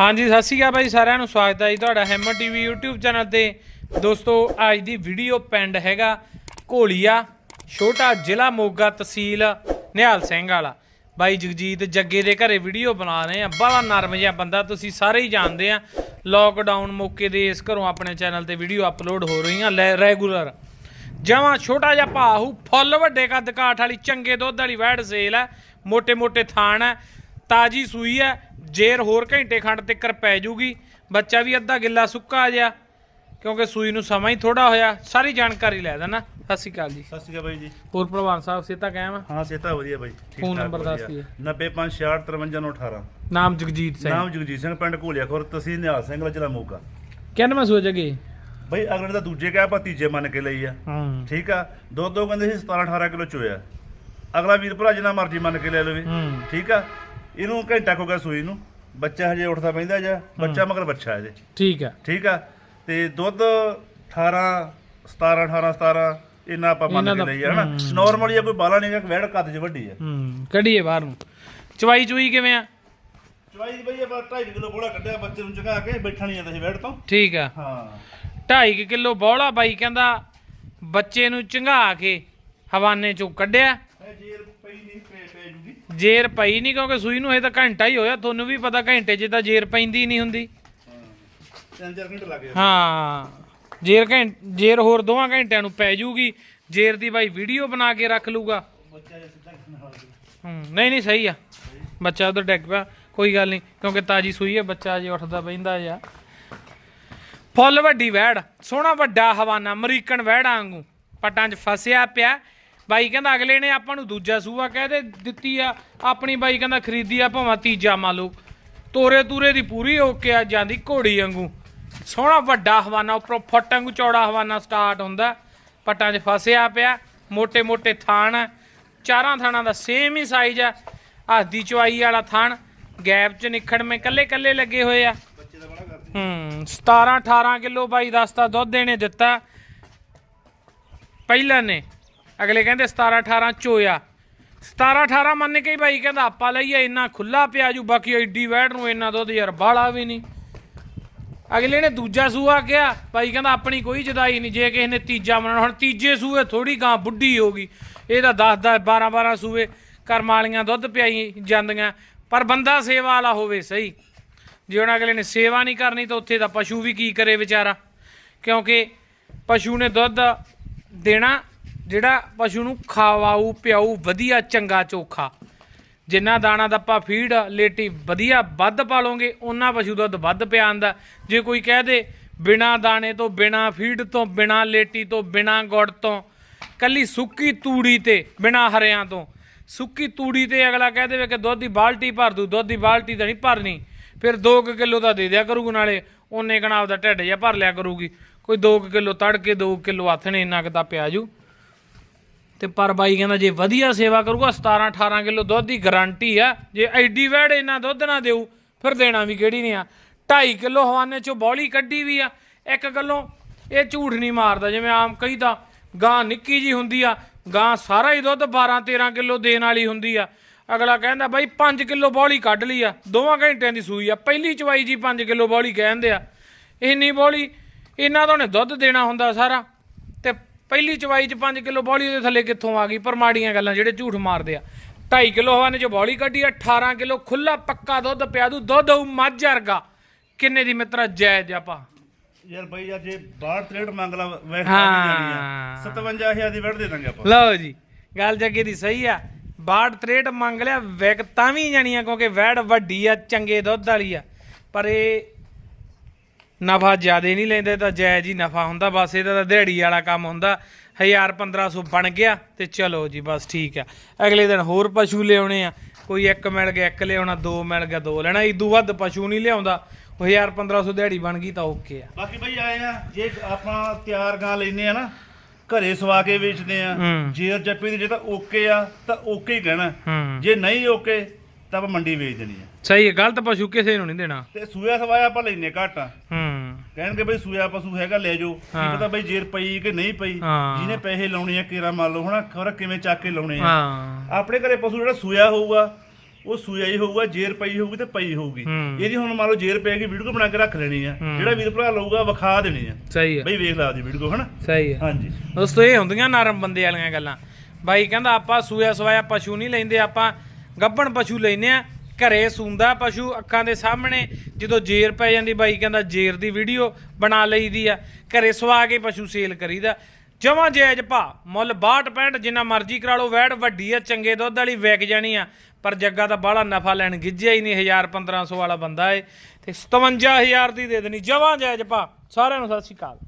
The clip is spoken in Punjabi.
ਹਾਂਜੀ, ਸਤਿ ਸ਼੍ਰੀ ਅਕਾਲ ਭਾਈ, ਸਾਰਿਆਂ ਨੂੰ ਸਵਾਗਤ ਹੈ ਜੀ ਤੁਹਾਡਾ ਹੈਮਰ ਟੀਵੀ YouTube ਚੈਨਲ ਤੇ। ਦੋਸਤੋ, ਅੱਜ ਦੀ ਵੀਡੀਓ ਪਿੰਡ ਹੈਗਾ ਘੋਲੀਆ, ਛੋਟਾ ਜ਼ਿਲ੍ਹਾ ਮੋਗਾ ਤਹਿਸੀਲ ਨਿਹਾਲ ਸਿੰਘ ਵਾਲਾ। ਬਾਈ ਜਗਜੀਤ ਜੱਗੇ ਦੇ ਘਰੇ ਵੀਡੀਓ ਬਣਾ ਰਹੇ ਆ ਬੜਾ ਨਰਮ ਜਿਹਾ ਬੰਦਾ, ਤੁਸੀਂ ਸਾਰੇ ਹੀ ਜਾਣਦੇ ਆ। ਲੋਕਡਾਊਨ ਮੌਕੇ ਦੇ ਇਸ ਘਰੋਂ ਆਪਣੇ ਚੈਨਲ ਤੇ ਵੀਡੀਓ ਅਪਲੋਡ ਹੋ ਰਹੀਆਂ ਰੈਗੂਲਰ ਜਮਾ ਛੋਟਾ ਜਿਹਾ ਭਾਹੂ ਫੁੱਲ ਵੱਡੇ ਕੱਦ ਕਾਠ ਵਾਲੀ, ਚੰਗੇ ਦੁੱਧ ਵਾਲੀ ਵੈੜ ਸੇਲ ਹੈ। ਮੋٹے ਮੋٹے ਥਾਣ ਹੈ। ਤਾਜੀ ਸੂਈ ਹੈ। ਜੇਰ ਹੋਰ ਘੰਟੇ ਖੰਡ ਤੱਕ ਪੈ ਜੂਗੀ। ਬੱਚਾ ਵੀ ਅੱਧਾ ਗਿੱਲਾ ਸੁੱਕਾ ਜਿਹਾ ਕਿਉਂਕਿ ਸੂਈ ਨੂੰ ਸਮਾਂ ਹੀ ਥੋੜਾ ਹੋਇਆ। ਸਾਰੀ ਜਾਣਕਾਰੀ ਲੈ ਦੇਣਾ। ਸਤਿ ਸ਼੍ਰੀ ਅਕਾਲ ਜੀ। ਸਤਿ ਸ਼੍ਰੀ ਅਕਾਲ ਬਾਈ ਜੀ। ਹੋਰ ਪ੍ਰਵਾਨ ਸਾਹਿਬ ਸੇਤਾ ਕਾਇਮ ਆ? ਹਾਂ ਸੇਤਾ ਵਧੀਆ ਬਾਈ। ਫੋਨ ਨੰਬਰ ਦੱਸ। ਦਿਓ। 9566535918 ਨਾਮ ਜਗਜੀਤ ਸਿੰਘ। ਨਾਮ ਜਗਜੀਤ ਸਿੰਘ ਪਿੰਡ ਘੋਲੀਆ ਖੁਰ ਤਹਿਸੀਲ ਨਿਹਾਲ ਸਿੰਘ ਦਾ ਜ਼ਿਲ੍ਹਾ ਮੋਗਾ। ਕਿੰਨ ਮੈਂ ਸੋਚਗੇ ਬਾਈ ਅਗਲੇ ਤਾਂ ਦੂਜੇ ਕਹਿ ਆਪਾਂ ਤੀਜੇ ਮੰਨ ਕੇ ਲਈ ਆ। ਹਾਂ। ਠੀਕ ਆ? ਦੋ ਦੋ ਕਹਿੰਦੇ ਸੀ 17 18 ਕਿਲੋ ਚੋਇਆ। ਅਗਲਾ ਵੀਰ ਭਰਾ ਜਿੰਨਾ ਮਰਜ਼ੀ ਮੰਨ ਕੇ ਲੈ ਲਵੇ। ਠੀਕ ਆ? ਇਹਨੂੰ ਘੰਟਾ ਕੁ ਹੋ ਗਿਆ ਸੂਈ ਨੂੰ। ਬੱਚਾ ਹਜੇ ਉੱਠਦਾ ਪੈਂਦਾ ਜਾਂ ਬੱਚਾ ਮਗਰ ਬੱਚਾ ਹੈ ਜੇ ਠੀਕ ਆ। ਠੀਕ ਆ? ਤੇ ਦੁੱਧ 18 17 18 17 ਇਹਨਾਂ ਆਪਾਂ ਮੰਨ ਕੇ ਲਈ ਹਨਾ। ਨਾਰਮਲੀ ਕੋਈ ਬਾਲਾ ਨਹੀਂ ਗਾ ਵੈੜ ਕੱਦ 'ਚ ਵੱਡੀ ਆ। ਹੂੰ ਕੱਢੀਏ ਬਾਹਰ ਨੂੰ। ਚਵਾਈ ਚੁਈ ਕਿਵੇਂ ਆ? ਚਵਾਈ ਬਈ ਆਪਾਂ 2.5 ਕਿਲੋ ਬੋਲਾ ਕੱਢਿਆ ਬੱਚੇ ਨੂੰ ਚਗਾ ਕੇ ਬੈਠਾ ਨਹੀਂ ਜਾਂਦਾ ਸੀ ਵੈੜ ਤੋਂ। ਠੀਕ ਆ। ਹਾਂ। 2.5 ਕਿਲੋ ਬੌਲਾ ਬਾਈ ਕਹਿੰਦਾ ਬੱਚੇ ਨੂੰ ਚੰਗਾ ਕੇ ਹਵਾਨੇ ਚੋਂ ਕੱਢਿਆ। ਜੇਰ ਪਈ ਨਹੀਂ ਪੈ ਪੈ ਜੂਗੀ ਜੇਰ ਪਈ ਨਹੀਂ ਕਿਉਂਕਿ ਸੂਈ ਨੂੰ ਇਹ ਤਾਂ ਘੰਟਾ ਹੀ ਹੋਇਆ ਤੁਹਾਨੂੰ ਵੀ ਪਤਾ ਘੰਟੇ 'ਚ ਤਾਂ ਜੇਰ ਪੈਂਦੀ ਨਹੀਂ ਹੁੰਦੀ। ਤਿੰਨ ਚਾਰ ਘੰਟੇ ਲੱਗ ਗਏ ਹਾਂ ਜੇਰ ਹੋਰ ਦੋਵਾਂ ਘੰਟਿਆਂ ਨੂੰ ਪੈ ਜੂਗੀ ਜੇਰ ਦੀ ਬਾਈ ਵੀਡੀਓ ਬਣਾ ਕੇ ਰੱਖ ਲੂਗਾ। ਹੂੰ ਨਹੀਂ ਨਹੀਂ ਸਹੀ ਆ। ਬੱਚਾ ਉਧਰ ਡਿੱਗ ਪਿਆ ਕੋਈ ਗੱਲ ਨਹੀਂ ਕਿਉਂਕਿ ਤਾਜੀ ਸੂਈ ਹੈ ਬੱਚਾ ਜੇ ਉੱਠਦਾ ਬੈਂਦਾ ਜਾਂ ਫੁੱਲ ਵੱਡੀ ਵੈੜ ਸੋਹਣਾ ਵੱਡਾ ਹਵਾਨਾ ਅਮਰੀਕਨ ਵੈੜਾਂ ਵਾਂਗੂ ਪਟਾਂ 'ਚ ਫਸਿਆ ਪਿਆ ਬਾਈ ਕਹਿੰਦਾ ਅਗਲੇ ਨੇ ਆਪਾਂ ਨੂੰ ਦੂਜਾ ਸੂਆ ਕਹਦੇ ਦਿੱਤੀ ਆ, ਆਪਣੀ ਬਾਈ ਕਹਿੰਦਾ ਖਰੀਦੀ ਆ ਭਾਵੇਂ ਤੀਜਾ ਮੰਨ ਲਓ। ਤੋਰੇ ਤੂਰੇ ਦੀ ਪੂਰੀ ਓਕੇ ਆ ਜਾਂਦੀ ਘੋੜੀ ਵਾਂਗੂ। ਸੋਹਣਾ ਵੱਡਾ ਹਵਾਨਾ, ਉੱਪਰੋਂ ਫੁੱਟ ਵਾਂਗੂ ਚੌੜਾ ਹਵਾਨਾ ਸਟਾਰਟ ਹੁੰਦਾ। ਪੱਟਾਂ 'ਚ ਫਸਿਆ ਪਿਆ ਮੋਟੇ ਮੋਟੇ ਥਾਣ। ਚਾਰਾਂ ਥਾਣਾਂ ਦਾ ਸੇਮ ਹੀ ਸਾਈਜ਼ ਆ। ਆਦੀ ਚਵਾਈ ਵਾਲਾ ਥਾਣ, ਗੈਪ 'ਚ ਨਿਖੜ ਮੇ ਕੱਲੇ ਕੱਲੇ ਲੱਗੇ ਹੋਏ ਆ। ਹੂੰ 17 18 ਕਿਲੋ ਬਾਈ ਦੱਸਦਾ ਦੁੱਧ ਦੇਣੇ ਦਿੱਤਾ। ਪਹਿਲਾਂ ਨੇ ਅਗਲੇ ਕਹਿੰਦੇ 17 18 ਚੋਇਆ। 17 18 ਮੰਨ ਕੇ ਹੀ ਬਾਈ ਕਹਿੰਦਾ ਆਪਾਂ ਲਈਏ, ਇੰਨਾ ਖੁੱਲਾ ਪਿਆ ਜੂ, ਬਾਕੀ ਐਡੀ ਵੈੜ ਨੂੰ ਇੰਨਾ ਦੁੱਧ ਯਾਰ ਬਾਲਾ ਵੀ ਨਹੀਂ। ਅਗਲੇ ਨੇ ਦੂਜਾ ਸੂਆ ਕਿਹਾ ਭਾਈ ਕਹਿੰਦਾ ਆਪਣੀ ਕੋਈ ਜਦਾਈ ਨਹੀਂ, ਜੇ ਕਿਸੇ ਨੇ ਤੀਜਾ ਮੰਨਣਾ, ਹੁਣ ਤੀਜੇ ਸੂਏ ਥੋੜੀ ਗਾਂ ਬੁੱਢੀ ਹੋ ਗਈ। ਇਹ ਤਾਂ 10 10 12 12 ਸੂਏ ਕਰਮ ਵਾਲੀਆਂ ਦੁੱਧ ਪਿਆਈ ਜਾਂਦੀਆਂ, ਪਰ ਬੰਦਾ ਸੇਵਾ ਵਾਲਾ ਹੋਵੇ ਸਹੀ। ਜੇ ਹੁਣ ਅਗਲੇ ਨੇ ਸੇਵਾ ਨਹੀਂ ਕਰਨੀ ਤਾਂ ਉੱਥੇ ਦਾ ਪਸ਼ੂ ਵੀ ਕੀ ਕਰੇ ਵਿਚਾਰਾ, ਕਿਉਂਕਿ ਪਸ਼ੂ ਨੇ ਦੁੱਧ ਦੇਣਾ ਜਿਹੜਾ ਪਸ਼ੂ ਨੂੰ ਖਾਵਾਊ, ਪਿਆਊ, ਵਧੀਆ, ਚੰਗਾ ਚੋਖਾ। ਜਿੰਨਾ ਦਾਣਾ ਦੱਪਾ ਫੀਡ, ਲੇਟੀ ਵਧੀਆ ਵੱਧ ਪਾਲੋਗੇ ਉਹਨਾਂ ਪਸ਼ੂ ਦੁੱਧ ਵੱਧ ਪਿਆ ਪਿਆਉਂਦਾ ਜੇ ਕੋਈ ਕਹਿ ਦੇ, ਬਿਨਾ ਦਾਣੇ ਤੋਂ, ਬਿਨਾ ਫੀਡ ਤੋਂ, ਬਿਨਾ ਲੇਟੀ ਤੋਂ, ਬਿਨਾ ਗੁੜ ਤੋਂ, ਕੱਲੀ ਸੁੱਕੀ ਤੂੜੀ ਤੇ, ਬਿਨਾ ਹਰਿਆਂ ਤੋਂ। ਸੁੱਕੀ ਤੂੜੀ ਤੇ ਅਗਲਾ ਕਹਿ ਦੇਵੇ ਕਿ ਦੁੱਧ ਦੀ ਬਾਲਟੀ ਭਰ ਦੂ, ਦੁੱਧ ਦੀ ਬਾਲਟੀ ਤਾਂ ਨਹੀਂ ਭਰਨੀ। ਫਿਰ 2 ਕਿਲੋ ਦਾ ਦੇ ਦਿਆ ਕਰੂਗਾ, ਨਾਲੇ ਉਹਨੇ ਕਣਾ ਆਪਦਾ ਢਿੱਡ ਜਿਹਾ ਭਰ ਲਿਆ ਕਰੂਗੀ। ਕੋਈ 2 ਕਿਲੋ ਤੜਕੇ 2 ਕਿਲੋ ਹੱਥ ਨੇ ਇੰਨਾ ਕੁ ਤਾਂ ਪਿਆ ਜੂ। ਤੇ ਪਰ ਬਾਈ ਕਹਿੰਦਾ ਜੇ ਵਧੀਆ ਸੇਵਾ ਕਰੂਗਾ 17 18 ਕਿਲੋ ਦੁੱਧ ਦੀ ਗਾਰੰਟੀ ਆ। ਜੇ ਐਡੀ ਵੈੜ ਇਹਨਾਂ ਦੁੱਧ ਨਾ ਦੇਊ, ਫਿਰ ਦੇਣਾ ਵੀ ਕਿਹੜੀ ਨਹੀਂ ਆ। 2.5 ਕਿਲੋ ਹਵਾਨੇ ਚੋਂ ਬੌਲੀ ਕੱਢੀ ਵੀ ਆ। ਇੱਕ ਗੱਲੋਂ ਇਹ ਝੂਠ ਨਹੀਂ ਮਾਰਦਾ, ਜਿਵੇਂ ਆਮ ਕਹੀਦਾ ਗਾਂ ਨਿੱਕੀ ਜੀ ਹੁੰਦੀ ਆ, ਗਾਂ ਸਾਰਾ ਹੀ ਦੁੱਧ 12 13 ਕਿਲੋ ਦੇਣ ਵਾਲੀ ਹੁੰਦੀ ਆ। ਅਗਲਾ ਕਹਿੰਦਾ ਬਾਈ 5 ਕਿਲੋ ਬੌਲੀ ਕੱਢ ਲਈ ਆ, ਦੋਵਾਂ ਘੰਟਿਆਂ ਦੀ ਸੂਈ ਆ। ਪਹਿਲੀ ਚਵਾਈ ਜੀ 5 ਕਿਲੋ ਬੌਲੀ ਕਹਿੰਦੇ ਆ। ਇੰਨੀ ਬੌਲੀ ਇਹਨਾਂ ਤੋਂ ਨੇ ਦੁੱਧ ਦੇਣਾ ਹੁੰਦਾ ਸਾਰਾ। ਪਹਿਲੀ ਚਵਾਈ ਚ 5 ਕਿਲੋ ਬੌਲੀ ਦੇ ਥੱਲੇ ਕਿੱਥੋਂ ਆ ਗਈ? ਪਰ ਮਾੜੀਆਂ ਗੱਲਾਂ ਜਿਹੜੇ ਝੂਠ ਮਾਰਦੇ ਆ। 2.5 ਕਿਲੋ ਹਵਾਨੇ ਚ ਬੌਲੀ ਕੱਢੀ ਆ 18 ਕਿਲੋ ਖੁੱਲਾ ਪੱਕਾ ਦੁੱਧ ਪਿਆ ਦੂ ਦੁੱਧ ਹੋਊ ਮੱਝ ਵਰਗਾ। ਕਿੰਨੇ ਦੀ ਮਿੱਤਰਾ ਜਾਇਜ਼ ਆਪਾਂ? ਯਾਰ ਬਈ ਯਾਰ ਜੇ 62 63 ਮੰਗ ਲਾ ਵੈੜ ਹਾਂ। ਜਾਣੀ ਆ। 57000 ਦੀ ਵੈੜ ਦੇ ਦਾਂਗੇ ਆਪਾਂ। ਲਓ ਜੀ ਗੱਲ ਜੱਗੇ ਦੀ ਸਹੀ ਆ। 62 63 ਮੰਗ ਲਿਆ ਵਿਕ ਤਾਂ ਵੀ ਜਾਣੀਆਂ ਕਿਉਂਕਿ ਵੈੜ ਵੱਡੀ ਆ ਚੰਗੇ ਦੁੱਧ ਵਾਲੀ ਆ। ਪਰ ਇਹ ਨਫਾ ਜ਼ਿਆਦੇ ਨਹੀਂ ਲੈਂਦੇ ਤਾਂ ਜਾਇਜ਼ ਹੀ ਨਫਾ ਹੁੰਦਾ ਬਸ ਇਹਦਾ ਤਾਂ ਦਿਹਾੜੀ ਵਾਲਾ ਕੰਮ ਹੁੰਦਾ। 1000 1500 ਬਣ ਗਿਆ ਤੇ ਚਲੋ ਜੀ ਬਸ ਠੀਕ ਆ। ਅਗਲੇ ਦਿਨ ਹੋਰ ਪਸ਼ੂ ਲਿਆਉਣੇ ਆ। ਕੋਈ ਇੱਕ ਮਿਲ ਗਿਆ ਇੱਕ ਲਿਆਉਣਾ ਦੋ ਮਿਲ ਗਿਆ ਦੋ ਲੈਣਾ। ਇਦੋਂ ਵੱਧ ਪਸ਼ੂ ਨਹੀਂ ਲਿਆਉਂਦਾ। ਉਹ 1000 1500 ਦਿਹਾੜੀ ਬਣ ਗਈ ਤਾਂ ਓਕੇ ਆ। ਬਾਕੀ ਬਈ ਆਏ ਆ ਜੇ ਆਪਾਂ ਤਿਆਰ ਗਾਂ ਲੈਨੇ ਆ ਨਾ ਘਰੇ ਸਵਾ ਕੇ ਵੇਚਦੇ ਆ। ਜੇਰ ਜੱਪੀ ਦੀ ਜੇ ਤਾਂ ਓਕੇ ਆ ਤਾਂ ਓਕੇ ਹੀ ਕਹਿਣਾ। ਜੇ ਨਹੀਂ ਓਕੇ ਤਾਂ ਆਪਾਂ ਮੰਡੀ ਵੇਚ ਦੇਣੀ ਆ। ਸਹੀ ਹੈ ਗਲਤ ਪਸ਼ੂ ਕਿਸੇ ਨੂੰ ਨਹੀਂ ਦੇਣਾ। ਤੇ ਸੂਆ ਸਵਾਇਆ ਆਪਾਂ ਲੈਨੇ ਘੱਟ। ਆ ਹੂੰ। ਕਹਿਣਗੇ ਬਈ ਸੂਆ ਪਸ਼ੂ ਹੈਗਾ ਲੈ ਜਾਓ। ਕੀ ਹਾਂ। ਪਤਾ ਬਈ ਜੇਰ ਪਈ ਕਿ ਨਹੀਂ ਪਈ। ਹਾਂ। ਜਿਹਨੇ ਪੈਸੇ ਲਾਉਣੇ ਆ ਕੇਰਾ ਮੰਨ ਲਓ ਹਨਾ? ਖਬਰ ਕਿਵੇਂ ਚੱਕ ਕੇ ਲਾਉਣੇ ਆ। ਹਾਂ। ਆਪਣੇ ਘਰੇ ਪਸ਼ੂ ਜਿਹੜਾ ਸੂਆ ਹੋਊਗਾ ਉਹ ਸੂਆ ਹੀ ਹੋਊਗਾ ਜੇਰ ਪਈ ਹੋਊਗੀ ਤੇ ਪਈ ਹੋਊਗੀ। ਹੂੰ। ਇਹਦੀ ਹੁਣ ਮੰਨ ਲਓ ਜੇਰ ਪੈ ਗਈ ਵੀਡੀਓ ਬਣਾ ਕੇ ਰੱਖ ਲੈਣੀ ਆ। ਹੂੰ। ਜਿਹੜਾ ਵੀਰ ਭਰਾ ਲਊਗਾ ਵਿਖਾ ਦੇਣੀ ਆ। ਸਹੀ ਹੈ। ਬਈ ਵੇਖ ਲਾ ਦੀ ਵੀਡੀਓ ਹਨਾ? ਸਹੀ ਹੈ। ਹਾਂਜੀ। ਦੋਸਤੋ ਇਹ ਹੁੰਦੀਆਂ ਨਰਮ ਬੰਦੇ ਵਾਲੀਆਂ ਗੱਲਾਂ। ਬਾਈ ਕਹਿੰਦਾ ਆਪਾਂ ਸੂਇਆ ਸਵਾਇਆ ਪਸ਼ੂ ਨਹੀਂ ਲੈਂਦੇ ਆਪਾਂ ਗੱਭਣ ਪਸ਼ੂ ਲੈਨੇ ਆ, ਘਰੇ ਸੂੰਦਾ ਪਸ਼ੂ ਅੱਖਾਂ ਦੇ ਸਾਹਮਣੇ, ਜਦੋਂ ਜੇਰ ਪੈ ਜਾਂਦੀ, ਬਾਈ ਕਹਿੰਦਾ ਜੇਰ ਦੀ ਵੀਡੀਓ ਬਣਾ ਲਈਦੀ ਆ, ਘਰੇ ਸਵਾ ਕੇ ਪਸ਼ੂ ਸੇਲ ਕਰੀਦਾ। ਜਮਾਂ ਜਾਇਜ਼ ਭਾ, ਮੁੱਲ 62 65 ਜਿੰਨਾ ਮਰਜ਼ੀ ਕਰਾ ਲਓ, ਵੈੜ ਵੱਡੀ ਆ, ਚੰਗੇ ਦੁੱਧ ਵਾਲੀ ਵਿਕ ਜਾਣੀ ਆ, ਪਰ ਜੱਗਾ ਤਾਂ ਬਾਹਲਾ ਨਫਾ ਲੈਣ ਗਿੱਜਿਆ ਹੀ ਨਹੀਂ 1000 1500 ਵਾਲਾ ਬੰਦਾ ਏ, ਤੇ 57000 ਦੀ ਦੇ ਦੇਣੀ, ਜਮਾਂ ਜਾਇਜ਼ ਭਾ। ਸਾਰਿਆਂ ਨੂੰ ਸਤਿ ਸ਼੍ਰੀ ਅਕਾਲ।